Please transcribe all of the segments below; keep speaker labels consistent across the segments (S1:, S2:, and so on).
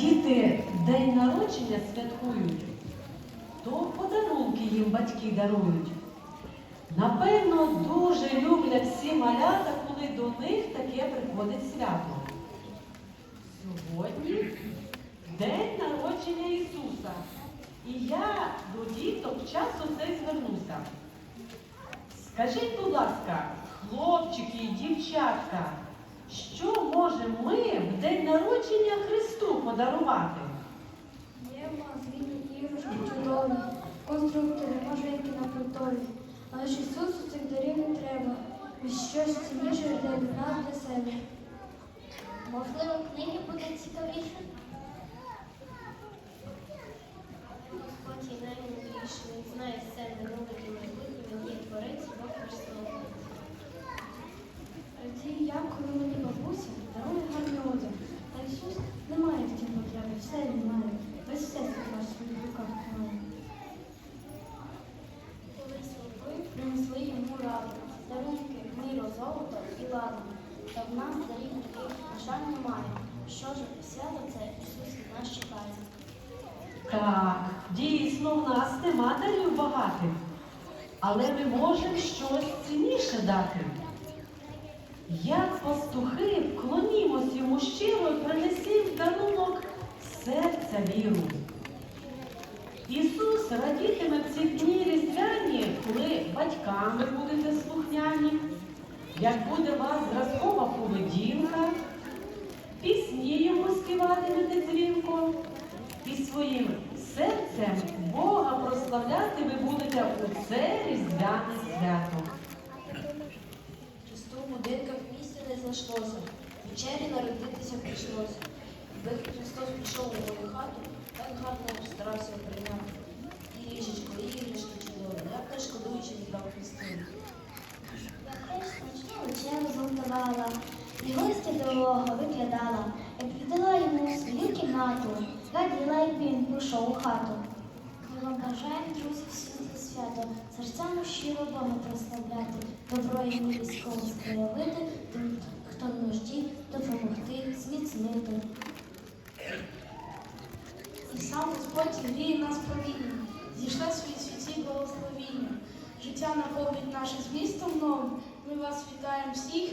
S1: діти день народження святкують, то подарунки їм батьки дарують. Напевно, дуже люблять всі малята, коли до них таке приходить свято. Сьогодні день народження Ісуса. І я до діток часу цей звернуся. Скажіть, будь ласка, хлопчики і дівчатка, що можемо ми в день народження Христу подарувати?
S2: Є в магазині іграшки чудові, конструктори, можливки на фруктові. Але ж Ісусу цих дарів не треба. І щось цінніше для нас для себе.
S3: Можливо, книги буде цікавіше? Раду, дарунки, миру, золото і ладу. Та в нас дарів таких, на жаль, немає. Що ж, свято це Ісус від нас чекає.
S1: Так, дійсно, в нас нема дарів багатих, але ми можемо щось цінніше дати. Як пастухи, вклонімось йому щиро і принесім дарунок серця віру. Ісус радітиме в ці дні різдвяні, коли батьками будете слухняні, як буде вас зразкова поведінка, пісні йому співатимете дзвінко, і своїм серцем Бога прославляти ви будете у це різдвяне свято.
S4: Христу в будинках місця не знайшлося, вечері народитися прийшлося. Христос пішов у мою хату, так гарно старався прийняти. І ліжечко, і іграшки чудові, я б не шкодуючи віддав Христину.
S3: Вечерю зготувала, і гостя дорого виглядала. Я піддала йому свою кімнату, раділа, як він прийшов у хату. Ми вам бажаємо, друзі, всім за свято, серцями щиро Бога прославляти, добро і милість комусь проявити, тим, хто в нужді, допомогти, зміцнити.
S5: Сам Господь гріє нас провідним, зійшли свої світі благословіння. Життя наповнить наше змістом новим. Ми вас вітаємо всіх.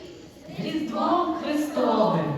S1: Різдвом Христовим!